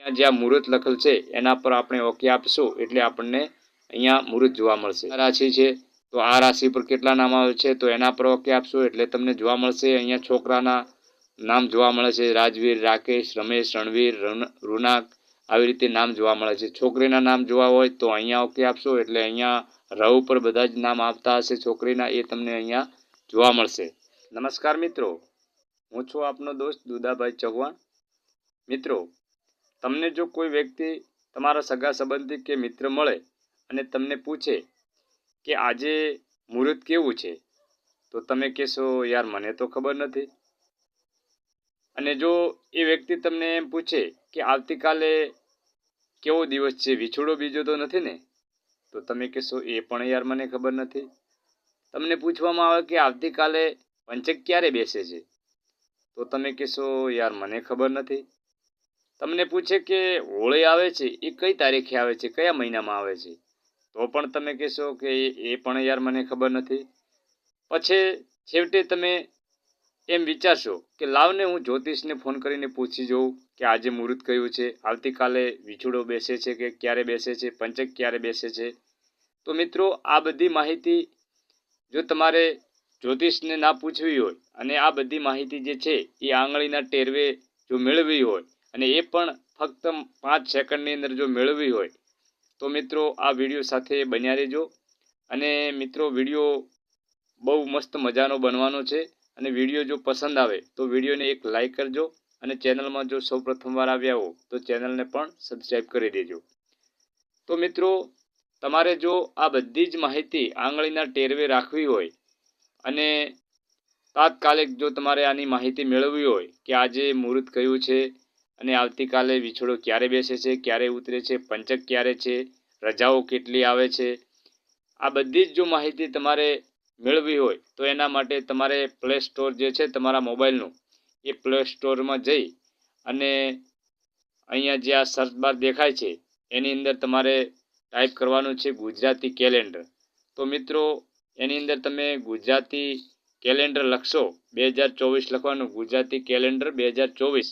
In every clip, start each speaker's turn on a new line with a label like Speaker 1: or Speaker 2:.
Speaker 1: અહીંયા જ્યાં મુહૂર્ત લખેલ છે, એના પર આપણે ઓકે આપીશું, એટલે આપણને અહીંયા મુહૂર્ત જોવા મળશે. રાશિ છે, તો આ રાશિ પર કેટલા નામ આવે છે, તો એના પર ઓકે આપશો, એટલે તમને જોવા મળશે, અહીંયા છોકરાના નામ જોવા મળે છે, રાજવીર, રાકેશ, રમેશ, રણવીર રુનાક, આવી રીતે નામ જોવા મળે છે. છોકરીના નામ જોવા હોય તો અહીંયા ઓકે આપશો, એટલે અહીંયા રવ ઉપર બધા જ નામ આપતા હશે છોકરીના, એ તમને અહીંયા જોવા મળશે. નમસ્કાર મિત્રો, હું છું આપનો દોસ્ત દુદાભાઈ ચૌહાણ. મિત્રો તમને જો કોઈ વ્યક્તિ તમારા સગા સંબંધી કે મિત્ર મળે અને તમને પૂછે કે આજે મુહૂર્ત કેવું છે, તો તમે કહેશો, યાર, મને તો ખબર નથી. અને જો એ વ્યક્તિ તમને એમ પૂછે કે આવતીકાલે કેવો દિવસ છે, વિછોડો બીજો તો નથી ને? તો તમે કહેશો, એ પણ યાર, મને ખબર નથી. તમને પૂછવામાં આવે કે આવતીકાલે પંચક ક્યારે બેસે છે? તો તમે કહેશો, યાર, મને ખબર નથી. તમને પૂછે કે હોળી આવે છે, એ કઈ તારીખે આવે છે, કયા મહિનામાં આવે છે? તો પણ તમે કહેશો કે એ- પણ યાર મને ખબર નથી. પછી છેવટે તમે એમ વિચારશો કે લાવને હું જ્યોતિષને ફોન કરીને પૂછી જોઉં કે આજે મુહૂર્ત કયું છે, આવતીકાલે વિછુડો બેસે છે કે ક્યારે બેસે છે, પંચક ક્યારે બેસે છે? તો મિત્રો, આ બધી માહિતી જો તમારે જ્યોતિષને ના પૂછવી હોય અને આ બધી માહિતી જે છે, એ આંગળીના ટેરવે જો મેળવવી હોય અને એ પણ ફક્ત પાંચ સેકન્ડની અંદર જો મેળવવી હોય, તો મિત્રો આ વીડિયો સાથે બન્યા રહેજો. અને મિત્રો, વીડિયો બહુ મસ્ત મજાનો બનવાનો છે. અને વીડિયો જો પસંદ આવે, તો વિડીયોને એક લાઈક કરજો. અને ચેનલમાં જો સૌ પ્રથમવાર આવ્યા હો, તો ચેનલને પણ સબસ્ક્રાઈબ કરી દેજો. તો મિત્રો, તમારે જો આ બધી જ માહિતી આંગળીના ટેરવે રાખવી હોય, અને તાત્કાલિક જો તમારે આની માહિતી મેળવવી હોય કે આજે મુહૂર્ત કયું છે અને આવતીકાલે વિછોડો ક્યારે બેસે છે, ક્યારે ઉતરે છે, પંચક ક્યારે છે, રજાઓ કેટલી આવે છે, આ બધી જ જો માહિતી તમારે મેળવવી હોય, તો એના માટે તમારે પ્લે સ્ટોર જે છે તમારા મોબાઈલનું, એ પ્લે સ્ટોરમાં જઈ અને અહીંયા જે આ સર્ચ બાર દેખાય છે, એની અંદર તમારે ટાઈપ કરવાનું છે ગુજરાતી કેલેન્ડર તો મિત્રો, એની અંદર તમે ગુજરાતી કેલેન્ડર લખશો, બે હજાર ચોવીસ લખવાનું ગુજરાતી કેલેન્ડર બે હજાર ચોવીસ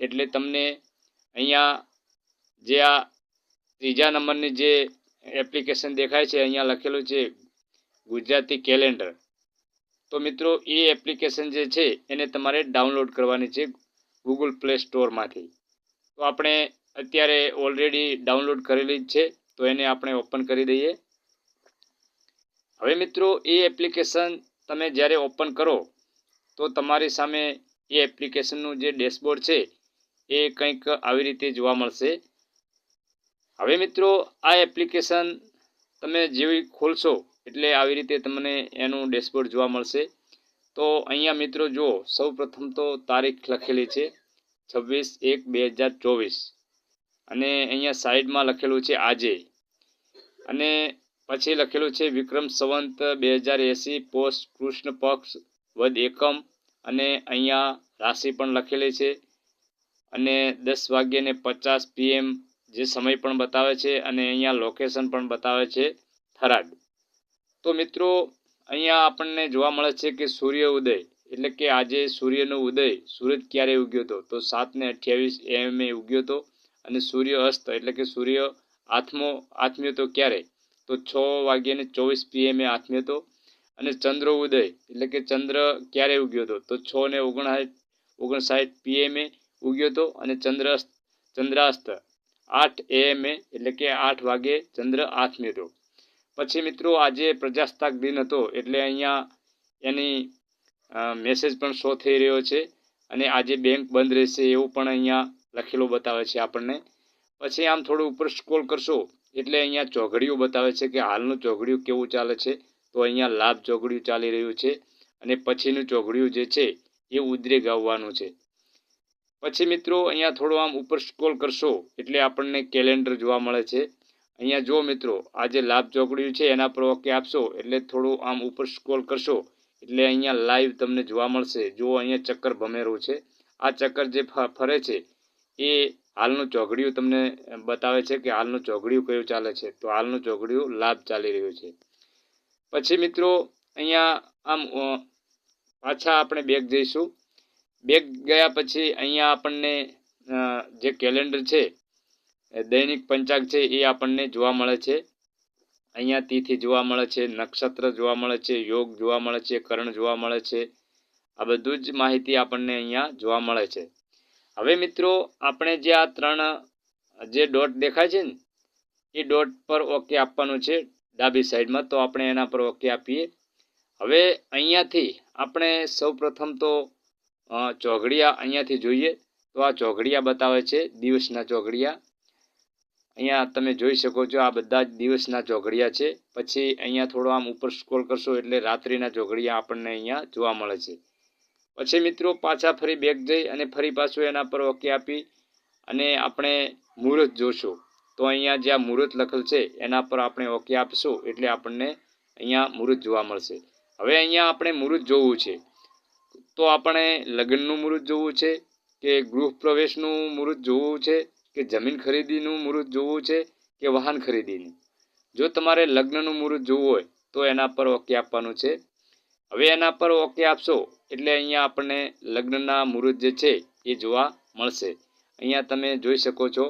Speaker 1: એટલે તમને અહીંયા જે આ ત્રીજા નંબરની જે એપ્લિકેશન દેખાય છે, અહીંયા લખેલું છે, ગુજરાતી કેલેન્ડર તો મિત્રો, એ એપ્લિકેશન જે છે, એને તમારે ડાઉનલોડ કરવાની છે ગૂગલ પ્લે સ્ટોરમાંથી તો આપણે અત્યારે ઓલરેડી ડાઉનલોડ કરેલી જ છે, તો એને આપણે ઓપન કરી દઈએ. હવે મિત્રો, એ એપ્લિકેશન તમે જ્યારે ઓપન કરો, તો તમારી સામે એ એપ્લિકેશનનું જે ડેશબોર્ડ છે એ કંઈક આવી રીતે જોવા મળશે. હવે મિત્રો, આ એપ્લિકેશન તમે જેવી ખોલશો એટલે આવી રીતે તમને એનું ડેશબોર્ડ જોવા મળશે. તો અહીંયા મિત્રો જુઓ સૌ તો તારીખ લખેલી છે, છવ્વીસ એક બે હજાર ચોવીસ. અને અહીંયા સાઈડમાં લખેલું છે આજે. અને પછી લખેલું છે વિક્રમ સંવંત બે હજાર એંસી, પોસ્ટ કૃષ્ણ પક્ષ વદ એકમ. અને અહીંયા રાશિ પણ લખેલી છે. અને દસ વાગ્યાને પચાસ પીએમ જે સમય પણ બતાવે છે અને અહીંયા લોકેશન પણ બતાવે છે થરાદ. તો મિત્રો, અહીંયા આપણને જોવા મળે છે કે સૂર્ય ઉદય, એટલે કે આજે સૂર્યનો ઉદય સૂરજ ક્યારે ઉગ્યો હતો? તો સાતને અઠ્યાવીસ એમ એ ઉગ્યો હતો અને સૂર્ય અસ્ત, એટલે કે સૂર્ય આથમો, આથમ્યો તો ક્યારે? તો છ વાગ્યાને ચોવીસ પીએમએ આથમ્યો હતો અને ચંદ્ર ઉદય, એટલે કે ચંદ્ર ક્યારે ઉગ્યો હતો? તો છ ને ઓગણસાઠ ઓગણસાઠ પીએમએ ઉગ્યો હતો અને ચંદ્ર ચંદ્રાસ્ત. આઠ એએમએ એટલે કે આઠ વાગે ચંદ્ર આથમ્યો હતો પછી મિત્રો આજે પ્રજાસત્તાક દિન હતો એટલે અહીંયા એની મેસેજ પણ શો થઈ રહ્યો છે અને આજે બેંક બંધ રહેશે એવું પણ અહીંયા લખેલું બતાવે છે આપણને. પછી આમ થોડું ઉપર સ્ક્રોલ કરશો એટલે અહીંયા ચોઘડિયું બતાવે છે કે હાલનું ચોઘડિયું કેવું ચાલે છે. તો અહીંયા લાભ ચોઘડિયું ચાલી રહ્યું છે અને પછીનું ચોઘડિયું જે છે એ ઉદ્રેક આવવાનું છે. પછી મિત્રો, અહીંયા થોડું આમ ઉપર સ્ક્રોલ કરશો, એટલે આપણને કેલેન્ડર જોવા મળે છે. અહીંયા જો મિત્રો, આ જે લાભ ચોકડ્યું છે, એના પર ઓકે આપશો, એટલે થોડું આમ ઉપર સ્ક્રોલ કરશો, એટલે અહીંયા લાઈવ તમને જોવા મળશે. જો અહીંયા ચક્કર ભમેરું છે. આ ચક્કર જે ફરે છે, એ હાલનું ચોઘડિયું તમને બતાવે છે કે હાલનું ચોઘડિયું કયું ચાલે છે. તો હાલનું ચોઘડિયું લાભ ચાલી રહ્યું છે. પછી મિત્રો, અહીંયા આમ પાછા આપણે બેગ જઈશું. બેગ ગયા પછી અહીંયા આપણને જે કેલેન્ડર છે દૈનિક પંચાંગ છે, એ આપણને જોવા મળે છે. અહીંયા તિથિ જોવા મળે છે, નક્ષત્ર જોવા મળે છે, યોગ જોવા મળે છે, કરણ જોવા મળે છે. આ બધું જ માહિતી આપણને અહીંયા જોવા મળે છે. હવે મિત્રો, આપણે જે આ ત્રણ, જે ડોટ દેખાય છે ને, એ ડોટ પર ઓકે આપવાનું છે ડાબી સાઈડમાં તો આપણે એના પર ઓકે આપીએ. હવે અહીંયાથી આપણે સૌપ્રથમ તો ચોઘડિયા અહીંયાથી જોઈએ તો આ ચોઘડિયા બતાવે છે, દિવસના ચોઘડિયા. અહીંયા તમે જોઈ શકો છો આ બધા જ દિવસના ચોઘડિયા છે. પછી અહીંયા થોડો આમ ઉપર સ્ક્રોલ કરશો એટલે રાત્રિના ચોઘડિયા આપણને અહીંયા જોવા મળે છે. પછી મિત્રો પાછા ફરી બેક જઈ અને ફરી પાછું એના પર ઓકે આપી અને આપણે મુહૂર્ત જોશું. તો અહીંયા જ્યાં મુહૂર્ત લખેલ છે એના પર આપણે ઓકે આપીશું એટલે આપણને અહીંયા મુહૂર્ત જોવા મળશે. હવે અહીંયા આપણે મુહૂર્ત જોવું છે. તો આપણે લગ્નનું મુહૂર્ત જોવું છે કે ગૃહ પ્રવેશનું મુહૂર્ત જોવું છે કે જમીન ખરીદીનું મુહૂર્ત જોવું છે કે વાહન ખરીદીનું? જો તમારે લગ્નનું મુહૂર્ત જોવું હોય, તો એના પર ઓકે આપવાનું છે. હવે એના પર ઓકે આપશો એટલે અહીંયા આપણને લગ્નના મુહૂર્ત જે છે એ જોવા મળશે. અહીંયા તમે જોઈ શકો છો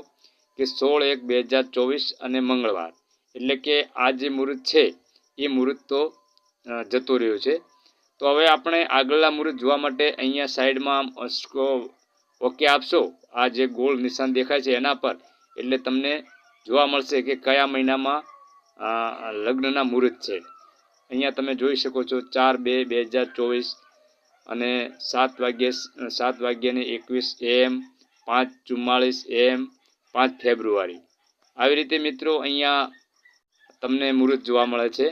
Speaker 1: કે સોળ એક બે હજાર ચોવીસ અને મંગળવાર. એટલે કે આ જે મુહૂર્ત છે, એ મુહૂર્ત તો જતો રહ્યો છે. તો હવે આપણે આગળના મુહૂર્ત જોવા માટે અહીંયા સાઈડમાં ઓકે આપશો. આ જે ગોળ નિશાન દેખાય છે એના પર. એટલે તમને જોવા મળશે કે કયા મહિનામાં લગ્નના મુહૂર્ત છે. અહીંયા તમે જોઈ શકો છો ચાર બે બે હજાર ચોવીસ અને સાત વાગ્યે સાત વાગ્યાને એકવીસ એમ, પાંચ ચુમ્માળીસ એમ, પાંચ ફેબ્રુઆરી. આવી રીતે મિત્રો અહીંયા તમને મુહૂર્ત જોવા મળે છે.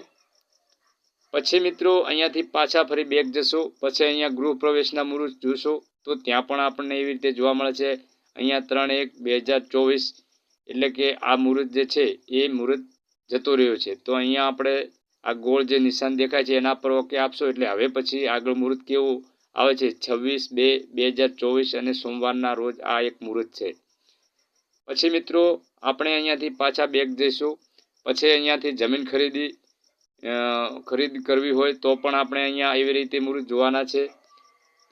Speaker 1: પછી મિત્રો, અહીંયાથી પાછા ફરી બેક જશો. પછી અહીંયા ગૃહ પ્રવેશના મુહૂર્ત જોશો. તો ત્યાં પણ આપણને એવી રીતે જોવા મળે છે. અહીંયા ત્રણ એક બે હજાર ચોવીસ એટલે કે આ મુહૂર્ત જે છે, એ મુહૂર્ત જતો રહ્યો છે. તો અહીંયા આપણે આ ગોળ જે નિશાન દેખાય છે, એના પર ઓકે આપશો. એટલે હવે પછી આગળ મુહૂર્ત કેવું આવે છે, છવ્વીસ બે બે હજાર ચોવીસ અને સોમવારના રોજ આ એક મુહૂર્ત છે. પછી મિત્રો, આપણે અહીંયાથી પાછા બેગ જઈશું. પછી અહીંયાથી જમીન ખરીદી ખરીદ કરવી હોય તો પણ આપણે અહીંયા એવી રીતે મુહૂર્ત જોવાના છે.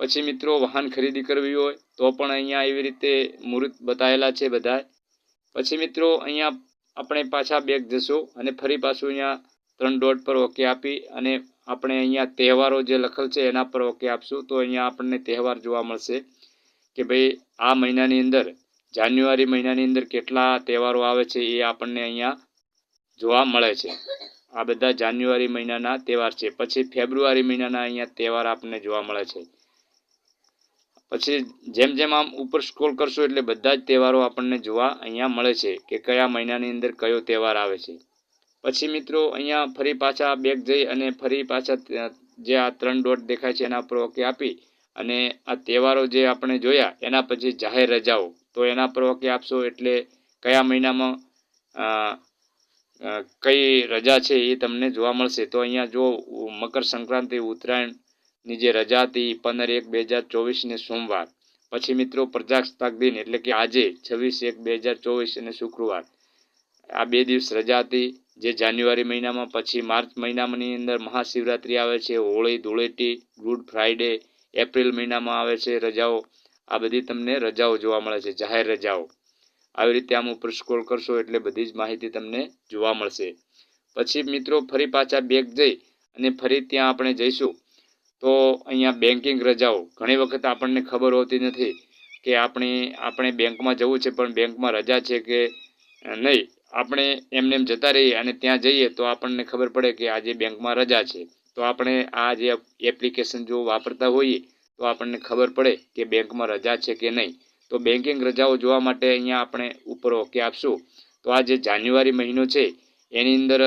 Speaker 1: પછી મિત્રો, વાહન ખરીદી કરવી હોય તો પણ અહીંયા એવી રીતે મુહૂર્ત બતાવેલા છે બધા. પછી મિત્રો, અહીંયા આપણે પાછા બેગ જશું અને ફરી પાછું અહીંયા ત્રણ ડોટ પર ઓકે આપી અને આપણે અહીંયા તહેવારો જે લખેલ છે એના પર ઓકે આપશું. તો અહીંયા આપણને તહેવાર જોવા મળશે કે ભાઈ, આ મહિનાની અંદર, જાન્યુઆરી મહિનાની અંદર કેટલા તહેવારો આવે છે એ આપણને અહીંયા જોવા મળે છે. આ બધા જાન્યુઆરી મહિનાના તહેવાર છે. પછી ફેબ્રુઆરી મહિનાના અહીંયા તહેવાર આપણને જોવા મળે છે. પછી જેમ જેમ આમ ઉપર સ્ક્રોલ કરશો એટલે બધા જ તહેવારો આપણને જોવા અહીંયા મળે છે કે કયા મહિનાની અંદર કયો તહેવાર આવે છે. પછી મિત્રો અહીંયા ફરી પાછા બેગ જઈ અને ફરી પાછા જે આ ત્રણ ડોટ દેખાય છે એના પર ઓકે આપી અને આ તહેવારો જે આપણે જોયા એના પછી જાહેર રજાઓ. તો એના પર ઓકે આપશો એટલે કયા મહિનામાં કઈ રજા છે એ તમને જોવા મળશે. તો અહીંયા જો મકર સંક્રાંતિ ઉત્તરાયણની જે રજા હતી, પંદર એક બે હજાર ચોવીસને સોમવાર. પછી મિત્રો પ્રજાસત્તાક દિન એટલે કે આજે છવ્વીસ એક બે હજાર ચોવીસ અને શુક્રવાર. આ બે દિવસ રજા હતી, જે જાન્યુઆરી મહિનામાં, પછી માર્ચ મહિનાની અંદર મહાશિવરાત્રિ આવે છે, Holi, Dhuleti, Good Friday April મહિનામાં આવે છે રજાઓ. આ બધી તમને રજાઓ જોવા મળે છે, જાહેર રજાઓ. આવી રીતે આમ ઉપર સ્ક્રોલ કરશો એટલે બધી જ માહિતી તમને જોવા મળશે. પછી મિત્રો ફરી પાછા બેંક જઈ અને ફરી ત્યાં આપણે જઈશું. તો અહીંયા બેન્કિંગ રજાઓ. ઘણી વખત આપણને ખબર હોતી નથી કે આપણે આપણે બેંકમાં જવું છે પણ બેંકમાં રજા છે કે નહીં. આપણે એમને એમ જતા રહીએ અને ત્યાં જઈએ તો આપણને ખબર પડે કે આજે બેંકમાં રજા છે. તો આપણે આ જે એપ્લિકેશન જો વાપરતા હોઈએ તો આપણને ખબર પડે કે બેંકમાં રજા છે કે નહીં. તો બેન્કિંગ રજાઓ જોવા માટે અહીંયા આપણે ઉપર ઓકે આપશું. તો આ જે જાન્યુઆરી મહિનો છે, એની અંદર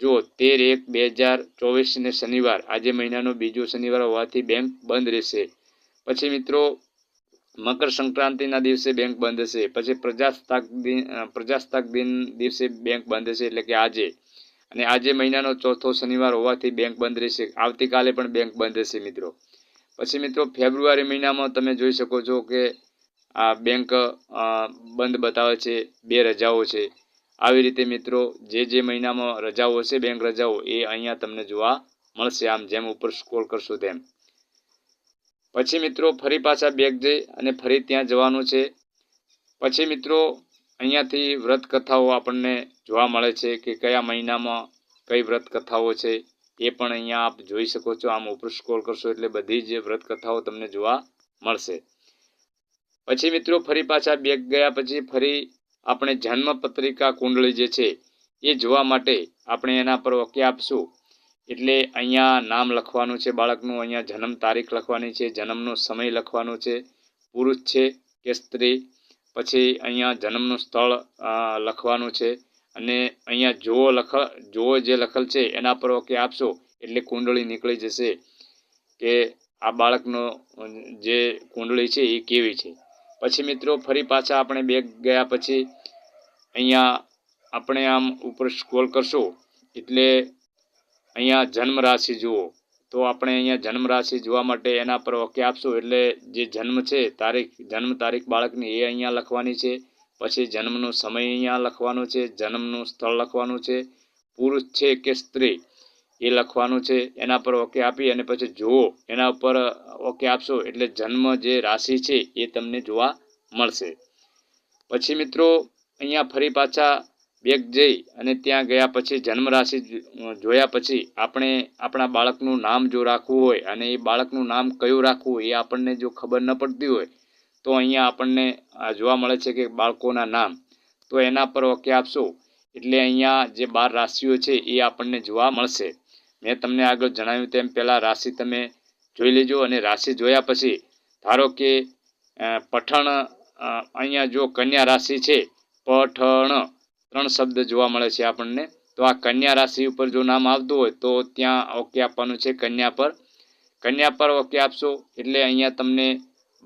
Speaker 1: જો તેર એક બે હજાર ચોવીસને શનિવાર, આજે મહિનાનો બીજો શનિવાર હોવાથી બેંક બંધ રહેશે. પછી મિત્રો, મકર સંક્રાંતિના દિવસે બેંક બંધ હશે. પછી પ્રજાસત્તાક દિન પ્રજાસત્તાક દિન દિવસે બેંક બંધ હશે એટલે કે આજે. અને આજે મહિનાનો ચોથો શનિવાર હોવાથી બેંક બંધ રહેશે. આવતીકાલે પણ બેંક બંધ હશે મિત્રો. પછી મિત્રો, ફેબ્રુઆરી મહિનામાં તમે જોઈ શકો છો કે આ બેંક બંધ બતાવે છે, બે રજાઓ છે. આવી રીતે મિત્રો, જે જે મહિનામાં રજાઓ હશે, બેંક રજાઓ, એ અહીંયા તમને જોવા મળશે. આમ જેમ ઉપર સ્ક્રોલ કરશો તેમ. પછી મિત્રો, ફરી પાછા બેગ જઈ અને ફરી ત્યાં જવાનું છે. પછી મિત્રો, અહીંયાથી વ્રત કથાઓ આપણને જોવા મળે છે કે કયા મહિનામાં કઈ વ્રત કથાઓ છે, એ પણ અહીંયા આપ જોઈ શકો છો. આમ ઉપર સ્ક્રોલ કરશો એટલે બધી જ વ્રત કથાઓ તમને જોવા મળશે. પછી મિત્રો ફરી પાછા બેગ ગયા પછી ફરી આપણે જન્મ પત્રિકા કુંડળી જે છે એ જોવા માટે આપણે એના પર ઓકે આપશું. એટલે અહીંયા નામ લખવાનું છે બાળકનું, અહીંયા જન્મ તારીખ લખવાની છે, જન્મનો સમય લખવાનો છે, પુરુષ છે કે સ્ત્રી, પછી અહીંયા જન્મનું સ્થળ લખવાનું છે અને અહીંયા જુઓ લખ, જુઓ જે લખેલ છે એના પર ઓકે આપશો એટલે કુંડળી નીકળી જશે કે આ બાળકનો જે કુંડળી છે એ કેવી છે. પછી મિત્રો ફરી પાછા આપણે બેગ ગયા પછી અહીંયા આપણે આમ ઉપર સ્ક્રોલ કરશું. એટલે અહીંયા જન્મ રાશિ જુઓ. તો આપણે અહીંયા જન્મ રાશિ જોવા માટે એના પર ઓકે આપશું. એટલે જે જન્મ છે, તારીખ, જન્મ તારીખ બાળકની એ અહીંયા લખવાની છે. પછી જન્મનો સમય અહીંયા લખવાનો છે, જન્મનું સ્થળ લખવાનું છે. પુરુષ છે કે સ્ત્રી? એ લખવાનું છે, એના પર ઓકે આપી અને પછી જુઓ, એના ઉપર ઓકે આપશો એટલે જન્મ જે રાશિ છે એ તમને જોવા મળશે. પછી મિત્રો, અહીંયા ફરી પાછા બેગ જઈ અને ત્યાં ગયા પછી જન્મ રાશિ જોયા પછી આપણે આપણા બાળકનું નામ જો રાખવું હોય અને એ બાળકનું નામ કયું રાખવું એ આપણને જો ખબર ન પડતી હોય, તો અહીંયા આપણને જોવા મળે છે કે બાળકોના નામ. તો એના પર ઓકે આપશો એટલે અહીંયા જે બાર રાશિઓ છે એ આપણને જોવા મળશે. મેં તમને આગળ જણાવ્યું તેમ પહેલાં રાશિ તમે જોઈ લેજો અને રાશિ જોયા પછી ધારો કે પઠણ અહીંયા જો કન્યા રાશિ છે, પઠણ ત્રણ શબ્દ જોવા મળે છે આપણને. તો આ કન્યા રાશિ ઉપર જો નામ આવતું હોય તો ત્યાં ઓકે આપવાનું છે કન્યા પર. કન્યા પર ઓકે આપશો એટલે અહીંયા તમને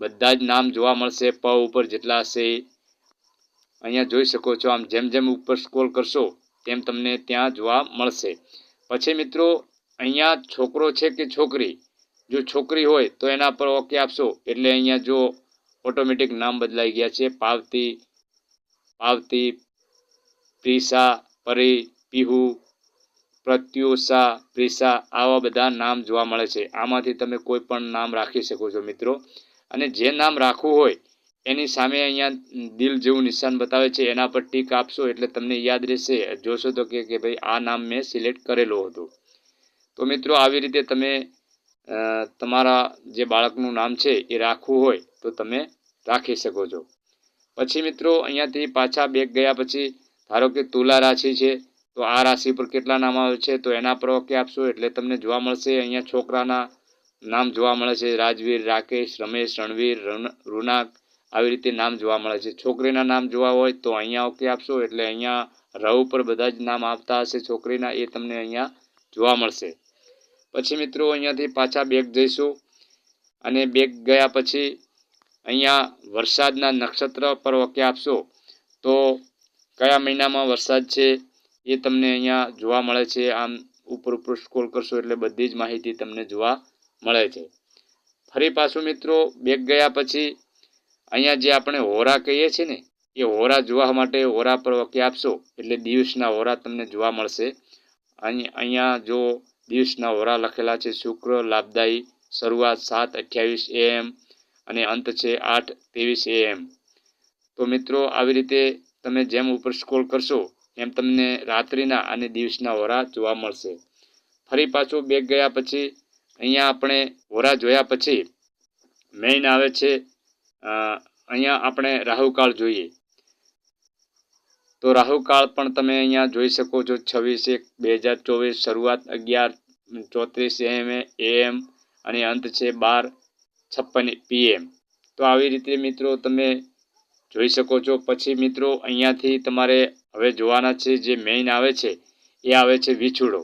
Speaker 1: બધા જ નામ જોવા મળશે, પ ઉપર જેટલા હશે અહીંયા જોઈ શકો છો આમ જેમ જેમ ઉપર સ્કોલ કરશો તેમ તમને ત્યાં જોવા મળશે. પછી મિત્રો, અહીંયા છોકરો છે કે છોકરી? જો છોકરી હોય તો એના પર ઓકે આપશો. એટલે અહીંયા જો ઓટોમેટિક નામ બદલાઈ ગયા છે. પાવતી પાવતી, પ્રિસા, પરી, પીહુ, પ્રત્યુષા, પ્રિસા આવા બધા નામ જોવા મળે છે. આમાંથી તમે કોઈ પણ નામ રાખી શકો છો મિત્રો. અને જે નામ રાખવું હોય એની સામે અહીંયા દિલ જેવું નિશાન બતાવે છે. એના પર ટીક આપશો એટલે તમને યાદ રહેશે. જોશો તો કે કે ભાઈ આ નામ મેં સિલેક્ટ કરેલું હતું. તો મિત્રો, આવી રીતે તમે તમારા જે બાળકનું નામ છે એ રાખવું હોય તો તમે રાખી શકો છો. પછી મિત્રો, અહીંયાથી પાછા બેગ ગયા પછી, ધારો કે તુલા રાશિ છે, તો આ રાશિ પર કેટલા નામ આવે છે? તો એના પર ઓકે આપશો એટલે તમને જોવા મળશે. અહીંયા છોકરાના નામ જોવા મળે છે. રાજવીર, રાકેશ, રમેશ, રણવીર રન- રૂનાક આવી રીતે નામ જોવા મળે છે. છોકરીના નામ જોવા હોય તો અહીંયા ઓકે આપશો, એટલે અહીંયા રહ ઉપર બધા જ નામ આપતા હશે છોકરીના, એ તમને અહીંયા જોવા મળશે. પછી મિત્રો અહીંયાથી પાછા બેગ જઈશું. અને બેગ ગયા પછી અહીંયા વરસાદના નક્ષત્ર પર ઓકે આપશો. તો કયા મહિનામાં વરસાદ છે એ તમને અહીંયા જોવા મળે છે. આમ ઉપર ઉપર સ્ક્રોલ કરશો એટલે બધી જ માહિતી તમને જોવા મળે છે. ફરી પાછું મિત્રો બેગ ગયા પછી અહીંયા જે આપણે હોરા કહીએ છીએ ને, એ હોરા જોવા માટે હોરા પર ઓકે આપશો, એટલે દિવસના હોરા તમને જોવા મળશે. અહીં, અહીંયા જો દિવસના હોરા લખેલા છે, શુક્ર, લાભદાયી, શરૂઆત સાત, અઠ્યાવીસ એએમ અને અંત છે આઠ, ત્રેવીસ એએમ તો મિત્રો, આવી રીતે તમે જેમ ઉપર સ્ક્રોલ કરશો, એમ તમને રાત્રિના અને દિવસના હોરા જોવા મળશે. ફરી પાછું બેગ ગયા પછી, અહીંયા આપણે હોરા જોયા પછી મેઇન આવે છે અહીંયા આપણે રાહુકાળ જોઈએ. તો રાહુકાળ પણ તમે અહીંયા જોઈ શકો છો, છવ્વીસ એક, બે હજાર ચોવીસ, શરૂઆત અગિયાર, ચોત્રીસ એમ, એએમ અને અંત છે બાર, છપ્પન પીએમ. તો આવી રીતે મિત્રો તમે જોઈ શકો છો. પછી મિત્રો અહીંયાથી તમારે હવે જોવાના છે, જે મેઇન આવે છે, એ આવે છે વિછુડો.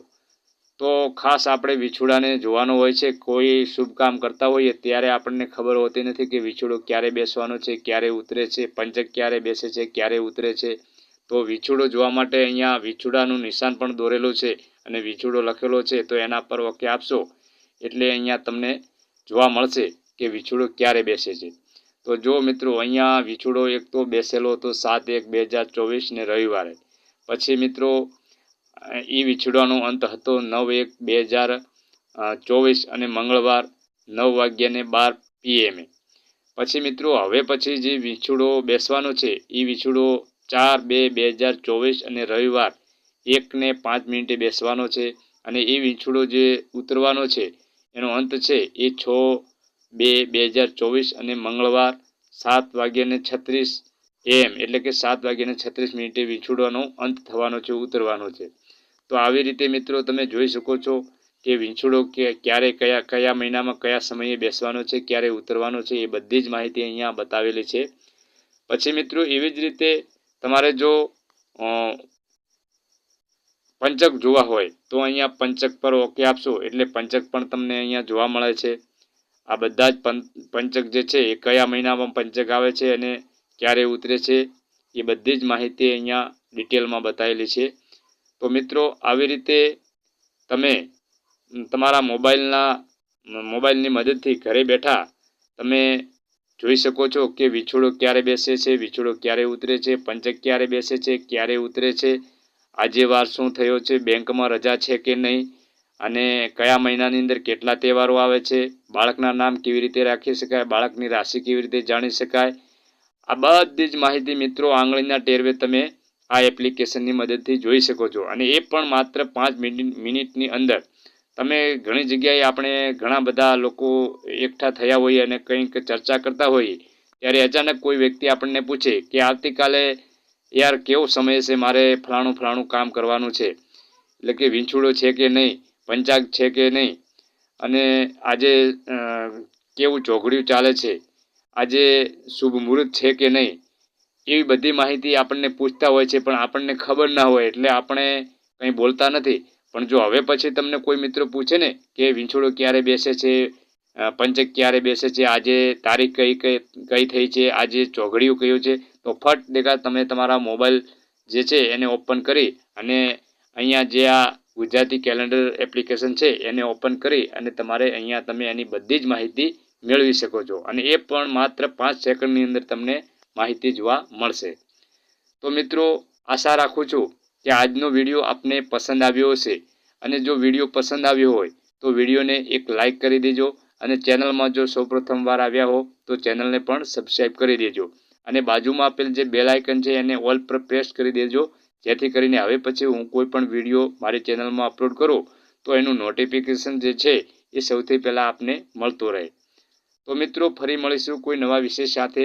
Speaker 1: તો ખાસ આપણે વિછુડાને જોવાનો હોય છે, કોઈ શુભ કામ કરતા હોઈએ ત્યારે આપણને ખબર હોતી નથી કે વિછુડો ક્યારે બેસવાનો છે, ક્યારે ઉતરે છે, પંચક ક્યારે બેસે છે, ક્યારે ઉતરે છે. તો વિછુડો જોવા માટે અહીંયા વિછુડાનું નિશાન પણ દોરેલું છે અને વિછુડો લખેલો છે, તો એના પર ઓકે આપશો. એટલે અહીંયા તમને જોવા મળશે કે વિછુડો ક્યારે બેસે છે. તો જો મિત્રો, અહીંયા વિછુડો એક તો બેસેલો હતો સાત એક બે હજાર ચોવીસને રવિવારે. પછી મિત્રો એ વિછુડાનો અંત હતો નવ એક બે હજાર ચોવીસ અને મંગળવાર નવ વાગ્યાને બાર પીએમએ પછી મિત્રો, હવે પછી જે વિછોડો બેસવાનો છે એ વિછોડો ચાર બે બે હજાર ચોવીસ અને રવિવાર એકને પાંચ મિનિટે બેસવાનો છે અને એ વિછોડો જે ઉતરવાનો છે, એનો અંત છે એ છ બે બે હજાર ચોવીસ અને મંગળવાર સાત વાગ્યાને છત્રીસ એમ એટલે કે સાત વાગ્યાને છત્રીસ મિનિટે વિછોડવાનો અંત થવાનો છે, ઉતરવાનો છે. તો આવી રીતે મિત્રો તમે જોઈ શકો છો કે વિંછોડો કે ક્યારે કયા કયા મહિનામાં કયા સમયે બેસવાનો છે, ક્યારે ઉતરવાનો છે, એ બધી જ માહિતી અહીંયા બતાવેલી છે. પછી મિત્રો એવી જ રીતે તમારે જો પંચક જોવા હોય તો અહીંયા પંચક પર ઓકે આપશો, એટલે પંચક પણ તમને અહીંયા જોવા મળે છે. આ બધા જ પંચક જે છે એ કયા મહિનામાં પંચક આવે છે અને ક્યારે ઉતરે છે એ બધી જ માહિતી અહીંયા ડિટેલમાં બતાવેલી છે. તો મિત્રો, આવી રીતે તમે તમારા મોબાઈલના મોબાઈલની મદદથી ઘરે બેઠા તમે જોઈ શકો છો કે વિછોડો ક્યારે બેસે છે, વિછોડો ક્યારે ઉતરે છે, પંચક ક્યારે બેસે છે, ક્યારે ઉતરે છે, આજે વાર શું થયો છે, બેંકમાં રજા છે કે નહીં, અને કયા મહિનાની અંદર કેટલા તહેવારો આવે છે, બાળકના નામ કેવી રીતે રાખી શકાય, બાળકની રાશિ કેવી રીતે જાણી શકાય, આ બધી જ માહિતી મિત્રો આંગળીના ટેરવે તમે આ એપ્લિકેશનની મદદથી જોઈ શકો છો. અને એ પણ માત્ર પાંચ મિનિટ, મિનિટની અંદર. તમે ઘણી જગ્યાએ આપણે ઘણા બધા લોકો એકઠા થયા હોઈએ અને કંઈક ચર્ચા કરતા હોઈએ, ત્યારે અચાનક કોઈ વ્યક્તિ આપણને પૂછે કે આવતીકાલે યાર કેવો સમય છે મારે ફલાણું ફલાણું કામ કરવાનું છે? એટલે કે વીંછુડો છે કે નહીં? પંચાગ છે કે નહીં? અને આજે કેવું ચોઘડિયું ચાલે છે? આજે શુભ મુહૂર્ત છે કે નહીં? એવી બધી માહિતી આપણને પૂછતા હોય છે, પણ આપણને ખબર ના હોય એટલે આપણે કંઈ બોલતા નથી. પણ જો હવે પછી તમને કોઈ મિત્રો પૂછે ને કે વિંછોડો ક્યારે બેસે છે પંચક ક્યારે બેસે છે, આજે તારીખ કઈ કઈ કઈ થઈ છે, આજે ચોઘડિયું કયું છે, તો ફટ દેખા તમે તમારા મોબાઈલ જે છે એને ઓપન કરી અને અહીંયા જે આ ગુજરાતી કેલેન્ડર એપ્લિકેશન છે એને ઓપન કરી અને તમારે અહીંયા તમે એની બધી જ માહિતી મેળવી શકો છો. અને એ પણ માત્ર પાંચ સેકન્ડની અંદર તમને માહિતી જોવા મળશે. તો મિત્રો, આશા રાખું છું કે આજનો વીડિયો આપને પસંદ આવ્યો હશે અને જો વીડિયો પસંદ આવ્યો હોય, તો વિડીયોને એક લાઇક કરી દેજો અને ચેનલમાં જો સૌપ્રથમ વાર આવ્યા હો, તો ચેનલને પણ સબસ્ક્રાઈબ કરી દેજો અને બાજુમાં આપેલ જે બેલ આઇકન છે, એને ઓલ પર પ્રેસ કરી દેજો. જેથી કરીને હવે પછી હું કોઈ પણ વીડિયો મારી ચેનલમાં અપલોડ કરું, તો એનું નોટિફિકેશન જે છે, એ સૌથી પહેલાં આપને મળતું રહે. તો મિત્રો, ફરી મળીશું કોઈ નવા વિષય સાથે.